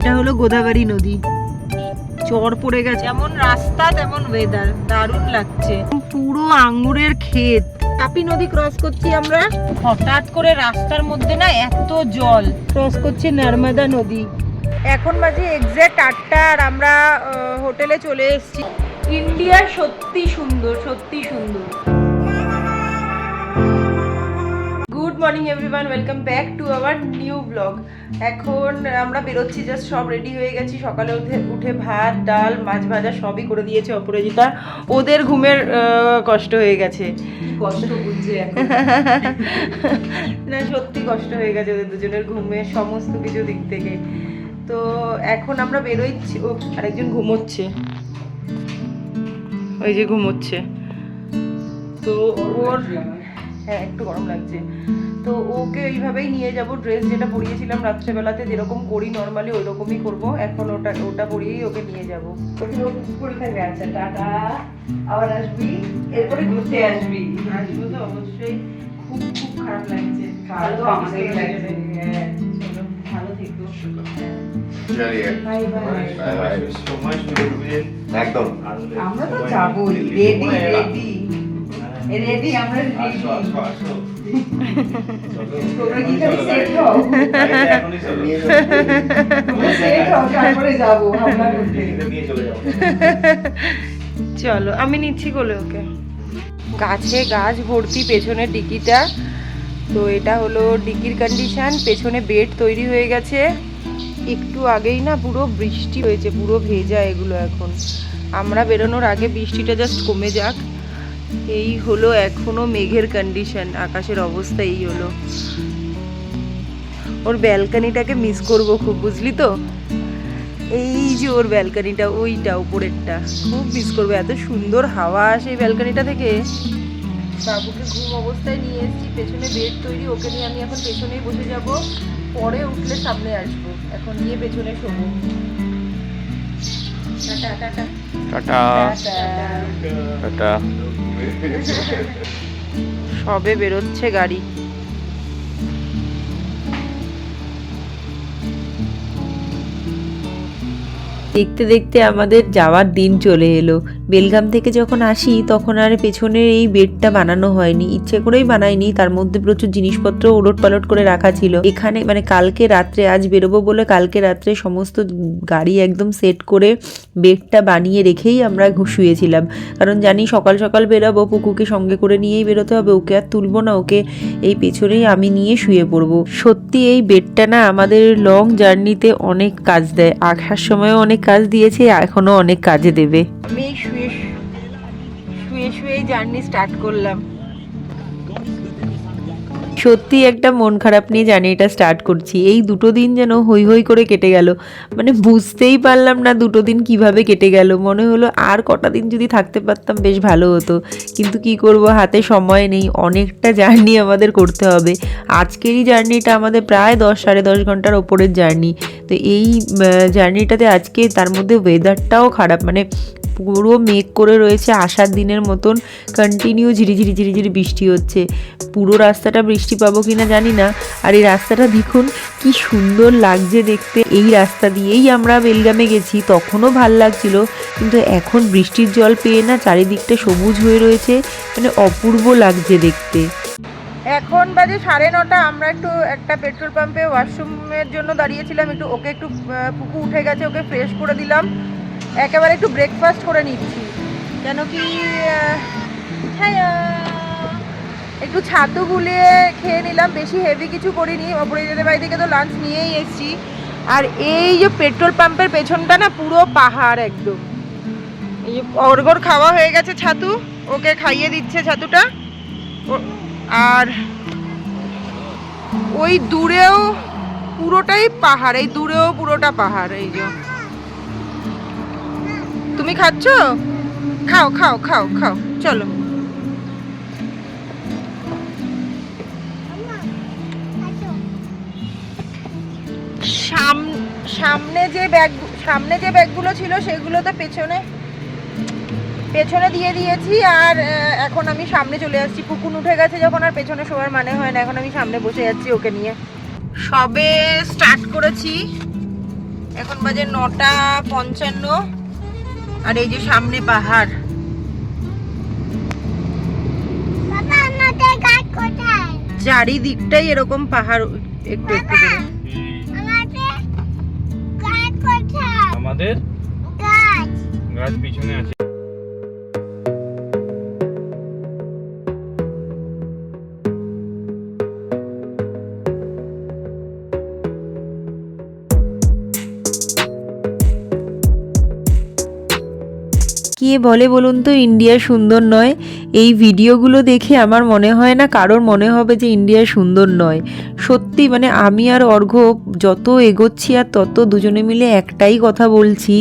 এটা হলো গোদাবরী নদী। চর পড়ে গেছে। যেমন রাস্তা তেমন ওয়েদার দারুণ লাগছে। পুরো আঙ্গুরের ক্ষেত। তাপি নদী ক্রস করছি আমরা। হঠাৎ করে রাস্তার মধ্যে না এত জল। ক্রস করছি নর্মদা নদী। এখন বাজে এক্সাক্ট আটটা আর আমরা হোটেলে চলে এসেছি। ইন্ডিয়া সত্যি সুন্দর সত্যি সুন্দর। Morning everyone welcome back to our new blog এখন আমরা বেরোচ্ছি জাস্ট সব রেডি হয়ে গেছি। সকালে উঠে উঠে ভাত ডাল মাছ ভাজা সবই করে দিয়েছে অপরাজিতা। ওদের ঘুমের কষ্ট হয়ে গেছে। কষ্ট বুঝছে না সত্যি কষ্ট হয়ে গেছে ওদের দুজনের ঘুমের সমস্ত কিছু দিক থেকে। তো এখন আমরা বেরোচ্ছি। ও আরেকজন ঘুমোচ্ছে। ওই যে ঘুমোচ্ছে। তো ওর হ্যাঁ একটু গরম লাগছে। তো ওকে এইভাবেই নিয়ে যাব ড্রেস যেটা পরিয়েছিলাম রাত্রেবেলাতে যেরকম করি নর্মালি ওই রকমই করব। এখন ওটা ওটা পরিয়েই ওকে নিয়ে যাব। গেছে টাটা। আবার আসবি? এরপরে ঘুরতে আসবি। আসব তো অবশ্যই। খুব খুব খারাপ লাগছে। ভালো আমাদের লাগছে। হ্যাঁ। ভালো থেকো। চলিয়ে বাই বাই একদম। আমরা তো যাবোই। রেডি রেডি রেডি আমরা রেডি তোমরা কি খালি সেট হও? সেট হও তারপরে যাব আমরা ঘুরতে চলো আমি নিচ্ছি কোলে ওকে। গাছে গাছ ভর্তি পেছনের ডিকিটা। তো এটা হলো ডিকির কন্ডিশন পেছনে বেড তৈরি হয়ে গেছে। একটু আগেই না পুরো বৃষ্টি হয়েছে পুরো ভেজা এগুলো এখন। আমরা বেরোনোর আগে বৃষ্টিটা জাস্ট কমে যাক। এই হলো এখনও মেঘের কন্ডিশন আকাশের অবস্থা এই হলো। ওর ব্যালকানিটাকে মিস করব খুব, বুঝলি তো? এই যে ওর ব্যালকানিটা ওইটা উপরেরটা, খুব মিস করব। এত সুন্দর হাওয়া আসে এই ব্যালকানিটা থেকে। বাবুকে ঘুম অবস্থায় নিয়ে এসেছি, পেছনে বেড তৈরি, ওকে নিয়ে আমি এখন পেছনেই বসে যাব। পরে উঠলে সামনে আসব। এখন নিয়ে পেছনে শোবো। Tata tata. টাটা। টাটা। সবে বেরোচ্ছে গাড়ি। দেখতে দেখতে আমাদের যাওয়ার দিন চলে এলো। বেলগাম থেকে যখন আসি, তখন আর পেছনের এই বেডটা বানানো হয়নি। ইচ্ছে করেই বানাইনি, তার মধ্যে প্রচুর জিনিসপত্র উলট পালট করে রাখা ছিল। এখানে মানে কালকে রাত্রে আজ বেরোবো বলে কালকে রাত্রে সমস্ত গাড়ি একদম সেট করে বেডটা বানিয়ে রেখেই আমরা শুয়েছিলাম। কারণ জানি সকাল সকাল বেরাবো পুকুকে সঙ্গে করে নিয়েই বেরোতে হবে, ওকে আর তুলবো না, ওকে এই পেছনেই আমি নিয়ে শুয়ে পড়ব। সত্যি এই বেডটা না আমাদের লং জার্নিতে অনেক কাজ দেয়। আসার সময়ও অনেক কাজ দিয়েছে এখনও অনেক কাজে দেবে। আমি এই শুয়ে শুয়ে শুয়েই জার্নি স্টার্ট করলাম। সত্যি একটা মন খারাপ নিয়ে জার্নিটা স্টার্ট করছি। এই দুটো দিন যেন হই হই করে কেটে গেল। মানে বুঝতেই পারলাম না দুটো দিন কীভাবে কেটে গেল। মনে হলো আর কটা দিন যদি থাকতে পারতাম বেশ ভালো হতো। কিন্তু কি করব, হাতে সময় নেই, অনেকটা জার্নি আমাদের করতে হবে। আজকেরই জার্নিটা আমাদের প্রায় দশ, সাড়ে দশ ঘণ্টার ওপরের জার্নি। তো এই জার্নিটাতে আজকে তার মধ্যে ওয়েদারটাও খারাপ। মানে পুরো মেঘ করে রয়েছে আসার দিনের মতন কন্টিনিউ ঝিরিঝিরি ঝিরিঝিরি বৃষ্টি হচ্ছে। পুরো রাস্তাটা বৃষ্টি পাবো কিনা জানি না, আর এই রাস্তাটা দেখুন কি সুন্দর লাগছে দেখতে। এই রাস্তা দিয়েই আমরা বেলগামে গেছি, তখনও ভালো লাগছিল, কিন্তু এখন বৃষ্টির জল পেয়ে না চারিদিকটা সবুজ হয়ে রয়েছে মানে অপূর্ব লাগছে দেখতে। এখন বাজে সাড়ে নটা, আমরা একটু একটা পেট্রোল পাম্পে ওয়াশরুমের জন্য দাঁড়িয়েছিলাম, একটু ওকে একটু পুকু উঠে গেছে, ওকে ফ্রেশ করে দিলাম। একেবারে একটু ব্রেকফাস্ট করে নিচ্ছি। কেন কি আহ, একটু ছাতু গুলিয়ে খেয়ে নিলাম বেশি হেভি কিছু করিনি। অপরাজিতের বাড়ি থেকে তো লাঞ্চ নিয়েই এসেছি। আর এই যে পেট্রোল পাম্পের পেছনটা না পুরো পাহাড় একদম। এই যে অর্গর খাওয়া হয়ে গেছে ছাতু ওকে খাইয়ে দিচ্ছে ছাতুটা। আর ওই দূরেও পুরোটাই পাহাড় এই দূরেও পুরোটা পাহাড় এই যে। তুমি খাচ্ছ? খাও খাও খাও খাও। চলো। সাম- সামনে যে ব্যাগ, সামনে যে ব্যাগগুলো ছিল সেগুলো তো পেছনে পেছনে দিয়ে দিয়েছি আর এখন আমি সামনে চলে আসছি। পুকুন উঠে গেছে যখন আর পেছনে শোয়ার মানে হয় না। এখন আমি সামনে বসে যাচ্ছি ওকে নিয়ে। সবে স্টার্ট করেছি। এখন বাজে নটা পঞ্চান্ন। আর এই যে সামনে পাহাড়। চারিদিকটাই এরকম পাহাড় একটু একটু করে। আমাদের গাছ পিছনে আছে। কে বলে বলুন তো, ইন্ডিয়া সুন্দর নয়? এই ভিডিওগুলো দেখে আমার মনে হয় না কারোর মনে হবে যে ইন্ডিয়া সুন্দর নয়। সত্যি মানে আমি আর অর্ঘ যত এগোচ্ছি আর তত দুজনে মিলে একটাই কথা বলছি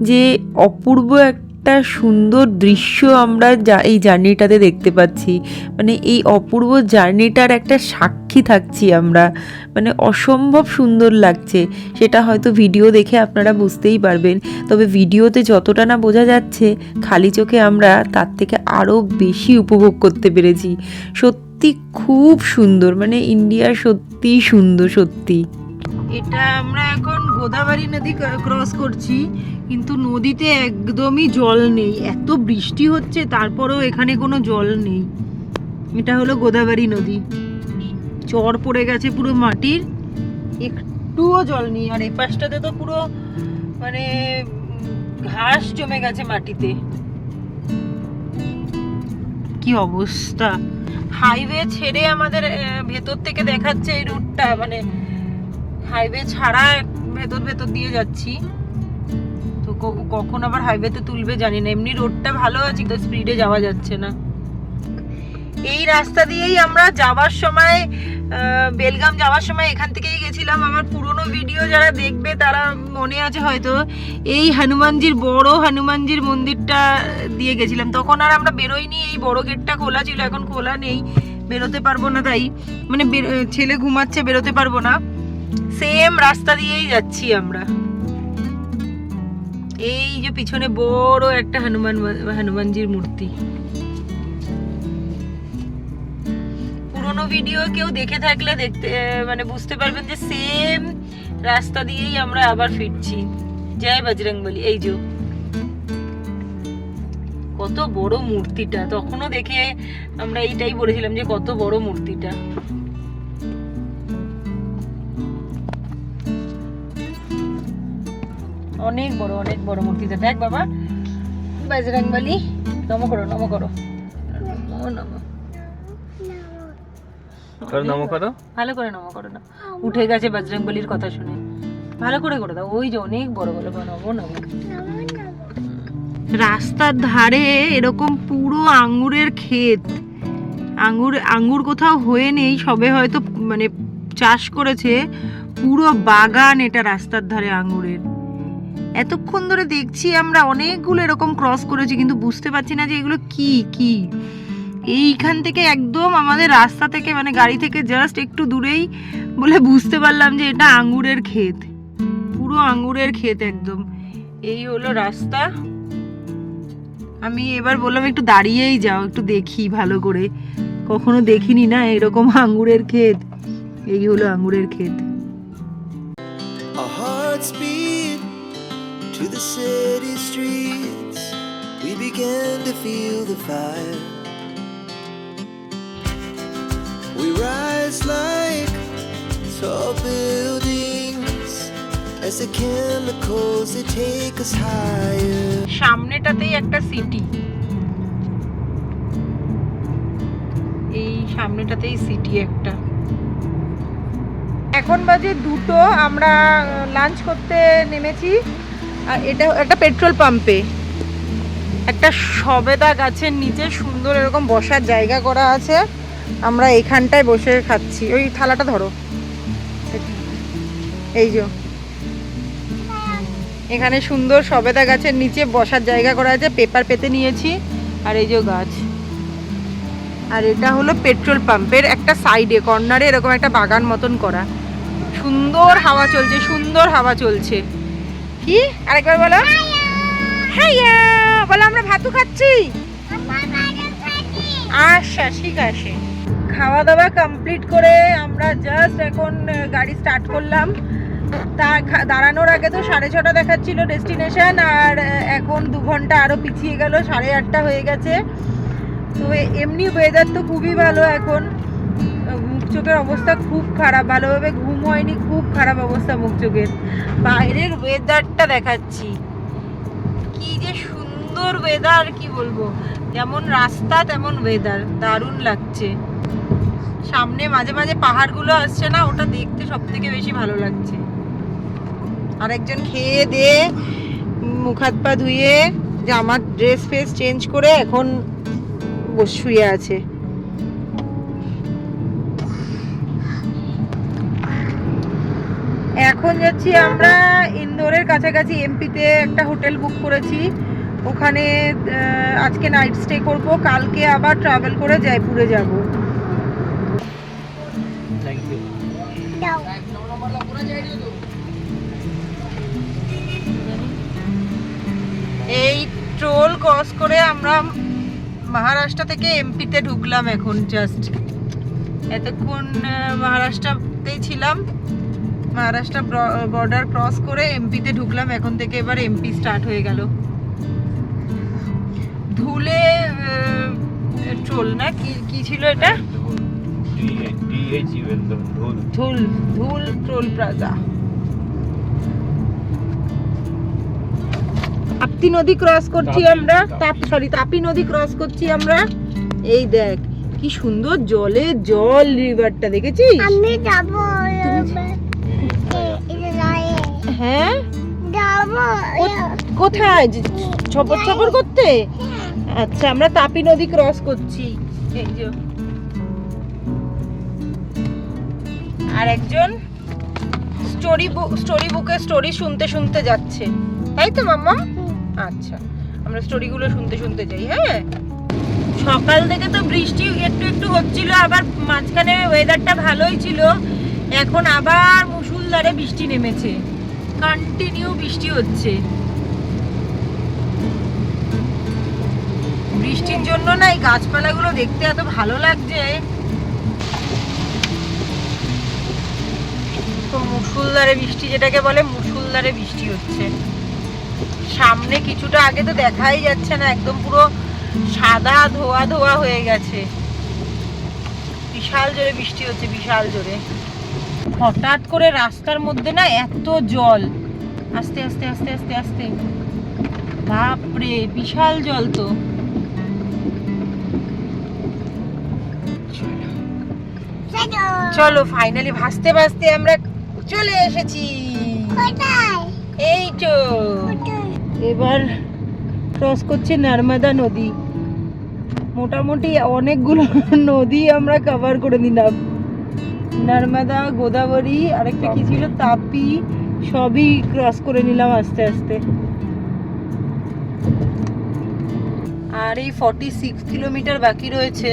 যে, অপূর্ব একটা সুন্দর দৃশ্য আমরা যা- এই জার্নিটাতে দেখতে পাচ্ছি। মানে এই অপূর্ব জার্নিটার একটা সাক্ষী থাকছি আমরা। মানে অসম্ভব সুন্দর লাগছে। সেটা হয়তো ভিডিও দেখে আপনারা বুঝতেই পারবেন। তবে ভিডিওতে যতটা না বোঝা যাচ্ছে, খালি চোখে আমরা তার থেকে আরও বেশি উপভোগ করতে পেরেছি। সত্যি খুব সুন্দর। মানে ইন্ডিয়া সত্যিই সুন্দর, সত্যি। এটা আমরা এখন গোদাবরী নদী ক্রস করছি, কিন্তু নদীতে একদমই জল নেই। এত বৃষ্টি হচ্ছে, তারপরেও এখানে কোনো জল নেই। এটা হলো গোদাবরী নদী। চর পড়ে গেছে পুরো মাটির। একটুও জল নেই, আর এই পাশটাতে তো পুরো মানে ঘাস জমে গেছে মাটিতে। কি অবস্থা? হাইওয়ে ছেড়ে আমাদের ভেতর থেকে দেখাচ্ছে এই রুটটা মানে হাইওয়ে ছাড়া ভেতর ভেতর দিয়ে যাচ্ছি। তো কখন আবার হাইওয়েতে তুলবে জানি না। এমনি রোডটা ভালো আছে, তো স্পিডে যাওয়া যাচ্ছে না। এই রাস্তা দিয়েই আমরা যাওয়ার সময় বেলগাম যাওয়ার সময় এখান থেকেই গেছিলাম। আমার পুরনো ভিডিও যারা দেখবে, তারা মনে আছে হয়তো, এই হনুমানজির, বড় হনুমানজির মন্দিরটা দিয়ে গেছিলাম। তখন আর আমরা বেরোইনি। এই বড় গেটটা খোলা ছিল, এখন খোলা নেই। বেরোতে পারব না তাই। মানে ছেলে ঘুমাচ্ছে, বেরোতে পারব না। সেম রাস্তা দিয়েই যাচ্ছি আমরা। এই যে পিছনে বড় একটা হনুমান, হনুমানজির মূর্তি। পুরোনো ভিডিও কেউ দেখে থাকলে দেখতে মানে বুঝতে পারবেন যে সেম রাস্তা দিয়েই আমরা আবার ফিরছি। জয় বজরংবলী। এই যে, কত বড় মূর্তিটা। তখনও দেখে আমরা এইটাই বলেছিলাম যে কত বড় মূর্তিটা। অনেক বড় অনেক বড় মূর্তিটা দেখ বাবা। বজরংবলী নম করো নম করো। নমো নমো। তোর ভালো করে নম করো না। উঠে গেছে বজরংবলির কথা শুনে। ভালো করে করে দাও ওই যে অনেক বড় বড় নমো নমো। রাস্তার ধারে এরকম পুরো আঙ্গুরের ক্ষেত। আঙ্গুর আঙ্গুর কোথাও হয়ে নেই সবে হয়তো মানে চাষ করেছে। পুরো বাগান এটা রাস্তার ধারে আঙ্গুরের। এতক্ষণ ধরে দেখছি আমরা অনেকগুলো এরকম ক্রস করেছি, কিন্তু বুঝতে পারছি না যে এগুলো কি কি। এইখান থেকে একদম আমাদের রাস্তা থেকে মানে গাড়ি থেকে জাস্ট একটু দূরেই বলে বুঝতে পারলাম যে এটা আঙ্গুরের ক্ষেত। পুরো আঙ্গুরের ক্ষেত একদম। এই হলো রাস্তা। আমি এবার বললাম একটু দাঁড়িয়েই যাও, একটু দেখি ভালো করে। কখনো দেখিনি না এরকম আঙ্গুরের ক্ষেত। এই হলো আঙ্গুরের ক্ষেত। The city streets. We began to feel the fire. We rise like tall buildings as the chemicals they take us higher. সামনেটাতেই একটা সিটি এই সামনেটাতেই সিটি একটা এখন বাজে দুটো আমরা লাঞ্চ করতে নেমেছি আর এটা একটা পেট্রোল পাম্পে। একটা সবেদা গাছের নিচে সুন্দর এরকম বসার জায়গা করা আছে। আমরা এখানটায় বসে খাচ্ছি। ওই থালাটা ধরো। এই যে। এখানে সুন্দর সবেদা গাছের নিচে বসার জায়গা করা আছে, পেপার পেতে নিয়েছি। আর এই যে গাছ। আর এটা হলো পেট্রোল পাম্পের একটা সাইডে, কর্নারে এরকম একটা বাগান মতন করা। সুন্দর হাওয়া চলছে, সুন্দর হাওয়া চলছে। কি? আরেকবার বলো। হাইয়া! বলো, আমরা ভাতু খাচ্ছি। আচ্ছা ঠিক আছে। খাওয়া দাওয়া কমপ্লিট করে আমরা জাস্ট এখন গাড়ি স্টার্ট করলাম। খা- দাঁড়ানোর আগে তো সাড়ে ছটা দেখাচ্ছিল ডেস্টিনেশন আর এখন দু ঘণ্টা আরও পিছিয়ে গেল, সাড়ে আটটা হয়ে গেছে। তো এমনি ওয়েদার তো খুবই ভালো এখন। মুখ চোখের অবস্থা খুব খারাপ, ভালোভাবে ঘুম হয়নি, খুব খারাপ অবস্থা মুখ চোখের। বাইরের ওয়েদারটা দেখাচ্ছি। কি যে সুন্দর ওয়েদার কি বলব? যেমন রাস্তা, তেমন ওয়েদার দারুণ লাগছে। সামনে মাঝে মাঝে পাহাড়গুলো আসছে না, ওটা দেখতে সব থেকে বেশি ভালো লাগছে। আরেকজন খেয়ে দিয়ে মুখ হাত পা ধুয়ে, জামার ড্রেস ফ্রেস চেঞ্জ করে এখন শুয়ে আছে। যাচ্ছি আমরা ইন্দোরের কাছাকাছি এমপিতে একটা হোটেল বুক করেছি। ওখানে আজকে নাইট স্টে করব কালকে আবার ট্রাভেল করে জয়পুরে যাব। এই ট্রোল ক্রস করে আমরা মহারাষ্ট্র থেকে এমপিতে ঢুকলাম এখন জাস্ট এতক্ষণ মহারাষ্ট্রতেই ছিলাম। মহারাষ্ট্র বর্ডার ক্রস করে এমপিতে ঢুকলাম। এখন থেকে এবার এমপি স্টার্ট হয়ে গেল। ধুলে ট্রোল না? কি কি ছিল এটা? ডিএইচ ধুল ধুল ট্রোল প্লাজা তাপ্তি নদী ক্রস করছি আমরা। তাপ সরি তাপি নদী ক্রস করছি আমরা। এই দেখ কি সুন্দর জলে জল রিভারটা দেখেছিস? আমি যাব হ্যাঁ? কোথায়? ছপর ছপর করতে? আচ্ছা আমরা তাপি নদী ক্রস করছি। এই যে। আর একজন স্টোরি বুক স্টোরি বুকে স্টোরি শুনতে শুনতে যাচ্ছে। তাই তো মাম্মা? আচ্ছা আমরা স্টোরিগুলো শুনতে শুনতে যাই হ্যাঁ? সকাল থেকে তো বৃষ্টি একটু একটু হচ্ছিল আবার মাঝখানে ওয়েদারটা ভালোই ছিল। এখন আবার মুসুলধারে বৃষ্টি নেমেছে। কন্টিনিউ বৃষ্টি হচ্ছে। বৃষ্টির জন্য না এই গাছপালাগুলো দেখতে এত ভালো লাগছে। তো মুসুলধারে বৃষ্টি যেটাকে বলে, মুসুলধারে বৃষ্টি হচ্ছে। সামনে কিছুটা আগে তো দেখাই যাচ্ছে না, একদম পুরো সাদা ধোয়া ধোয়া হয়ে গেছে। বিশাল জোরে বৃষ্টি হচ্ছে, বিশাল জোরে। হঠাৎ করে রাস্তার মধ্যে না এত জল। আস্তে আস্তে আস্তে আস্তে আস্তে। বাপরে বিশাল জল তো। চলো ফাইনালি ভাসতে ভাসতে আমরা চলে এসেছি। এই তো। এবার ক্রস করছে নর্মদা নদী। মোটামুটি অনেকগুলো নদী আমরা কভার করে নিলাম নর্মদা গোদাবরী আরেকটা কি ছিল? তাপি। সবই ক্রস করে নিলাম আস্তে আস্তে। আর এই ফর্টি সিক্স কিলোমিটার বাকি রয়েছে।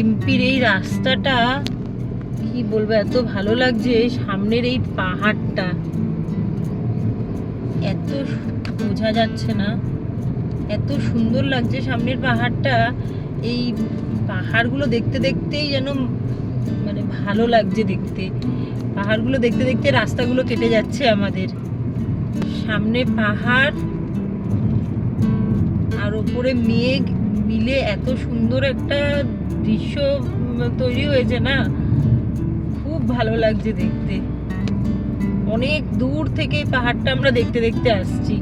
এমপির এই রাস্তাটা কি বলব এত ভালো লাগছে সামনের এই পাহাড়টা। এত বোঝা যাচ্ছে না। এত সুন্দর লাগছে সামনের পাহাড়টা। এই পাহাড়গুলো দেখতে দেখতেই যেন মানে ভালো লাগছে দেখতে। পাহাড়গুলো দেখতে দেখতে রাস্তাগুলো কেটে যাচ্ছে আমাদের। সামনে পাহাড় আর ওপরে মেঘ মিলে এত সুন্দর একটা দৃশ্য তৈরি হয়েছে না? খুব ভালো লাগছে দেখতে। অনেক দূর থেকে পাহাড়টা আমরা দেখতে দেখতে আসছি।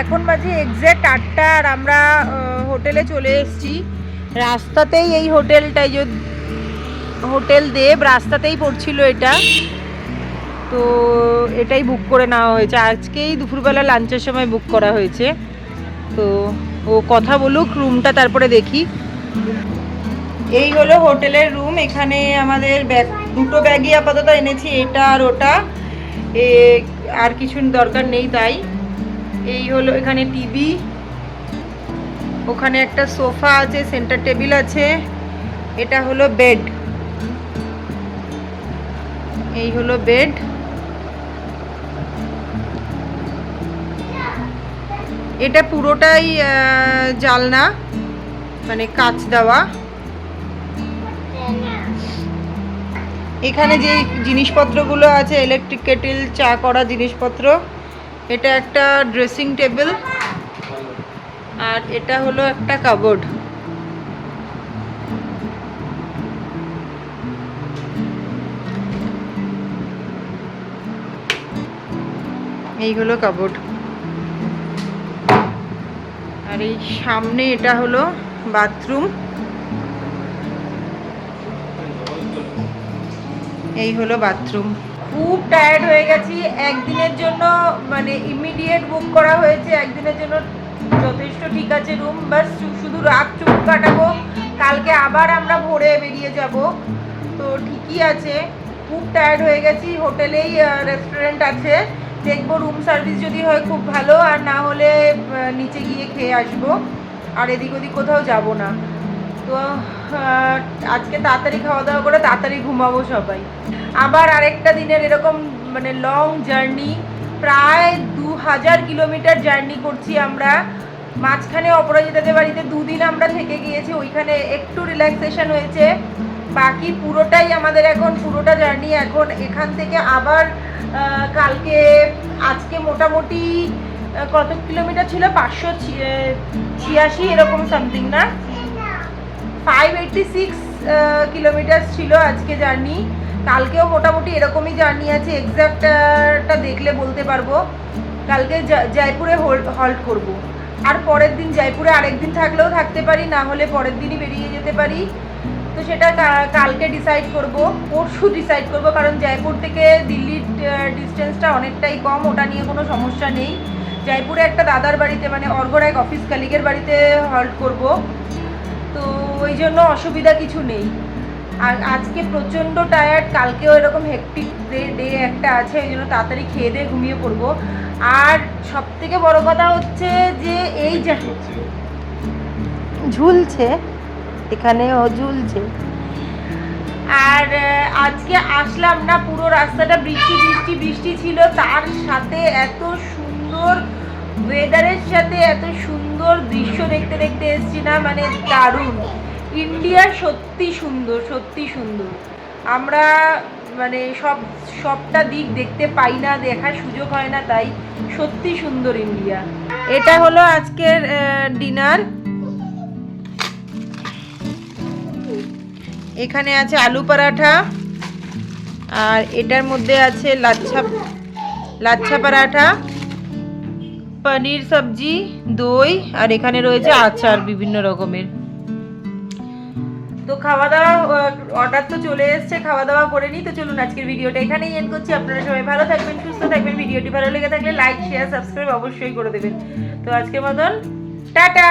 এখন বাজে এক্স্যাক্ট আটটা আর আমরা হোটেলে চলে এসেছি। রাস্তাতেই এই হোটেলটাই যদি হোটেল দেব, রাস্তাতেই পড়ছিল এটা। তো এটাই বুক করে নেওয়া হয়েছে। আজকেই দুপুরবেলা লাঞ্চের সময় বুক করা হয়েছে। তো ও কথা বলুক রুমটা তারপরে দেখি। এই হলো হোটেলের রুম এখানে আমাদের ব্যাগ দুটো ব্যাগই আপাতত এনেছি, এটা আর ওটা। আর কিছু দরকার নেই তাই। এই হলো এখানে টিভি ওখানে একটা সোফা আছে, সেন্টার টেবিল আছে। এটা হলো বেড। এই হলো বেড। এটা পুরোটাই জালনা মানে কাচ দেওয়া। এখানে যে জিনিসপত্রগুলো আছে ইলেকট্রিক কেটেল চা করা জিনিসপত্র, এটা একটা ড্রেসিং টেবিল আর এটা হলো একটা কাবোর্ড এই হলো কাবোর্ড আর এই সামনে এটা হলো বাথরুম। এই হলো বাথরুম। খুব টায়ার্ড হয়ে গেছি। একদিনের জন্য মানে ইমিডিয়েট বুক করা হয়েছে। একদিনের জন্য যথেষ্ট ঠিক আছে, রুম। বাস শুধু রাত চুপ কাটাবো। কালকে আবার আমরা ভোরে বেরিয়ে যাব। তো ঠিকই আছে। খুব টায়ার্ড হয়ে গেছি। হোটেলেই রেস্টুরেন্ট আছে। দেখব রুম সার্ভিস যদি হয় খুব ভালো। আর না হলে নিচে গিয়ে খেয়ে আসব। আর এদিক ওদিক কোথাও যাব না। তো আজকে তাড়াতাড়ি খাওয়া দাওয়া করে তাড়াতাড়ি ঘুমাবো সবাই। আবার আরেকটা দিনের এরকম মানে লং জার্নি প্রায় দু হাজার কিলোমিটার জার্নি করছি আমরা। মাঝখানে অপরাজিতাদের বাড়িতে দুদিন আমরা থেকে গিয়েছি, ওইখানে একটু রিল্যাক্সেশন হয়েছে। বাকি পুরোটাই আমাদের এখন, পুরোটা জার্নি এখন। এখান থেকে আবার কালকে, আজকে মোটামুটি কত কিলোমিটার ছিল? পাঁচশো ছিয়াশি, এরকম সামথিং না? ফাইভ এইটটি সিক্স কিলোমিটার ছিল আজকে জার্নি কালকেও মোটামুটি এরকমই জার্নি আছে। এক্স্যাক্টটা দেখলে বলতে পারব। কালকে জয়পুরে হল্ট করব। আর পরের দিন জয়পুরে আরেক দিন থাকলেও থাকতে পারি, না হলে পরের দিনই বেরিয়ে যেতে পারি। তো সেটা কালকে ডিসাইড করব, পরশু ডিসাইড করব, কারণ জয়পুর থেকে দিল্লির ডিস্টেন্সটা অনেকটাই কম, ওটা নিয়ে কোনো সমস্যা নেই। জয়পুরে একটা দাদার বাড়িতে মানে অর্গর এক অফিস কালিগের বাড়িতে হল্ট করব। তো ওই জন্য অসুবিধা কিছু নেই। আর আজকে প্রচণ্ড টায়ার্ড কালকেও এরকম হেকটিক ডে ডে একটা আছে, ওই জন্য তাড়াতাড়ি খেয়ে দিয়ে ঘুমিয়ে পড়ব। আর সব থেকে বড় কথা হচ্ছে যে এই যে ঝুলছে, এখানেও ঝুলছে। আর আজকে আসলাম না, পুরো রাস্তাটা বৃষ্টি বৃষ্টি বৃষ্টি ছিল। তার সাথে এত সুন্দর ওয়েদারের সাথে এত সুন্দর দৃশ্য দেখতে দেখতে এসছি না মানে দারুণ। ইন্ডিয়া সত্যি সুন্দর সত্যি সুন্দর। আমরা মানে সব, সবটা দিক দেখতে পাই না, দেখার সুযোগ হয় না, তাই সত্যি সুন্দর ইন্ডিয়া। এটা হলো আজকের ডিনার। এখানে আছে আলু পরাঠা, আর এটার মধ্যে আছে লাচ্ছা লাচ্ছা পরাঠা, পনির সবজি, দই, আর এখানে রয়েছে আচার বিভিন্ন রকমের। তো খাওয়া দাওয়া অর্ডার তো চলে এসছে খাওয়া দাওয়া করে নিই তো চলুন আজকের ভিডিওটা এখানেই এন্ড করছি। আপনারা সবাই ভালো থাকবেন, সুস্থ থাকবেন। ভিডিওটি ভালো লেগে থাকলে লাইক শেয়ার সাবস্ক্রাইব অবশ্যই করে দেবেন। তো আজকের মতন, টাটা!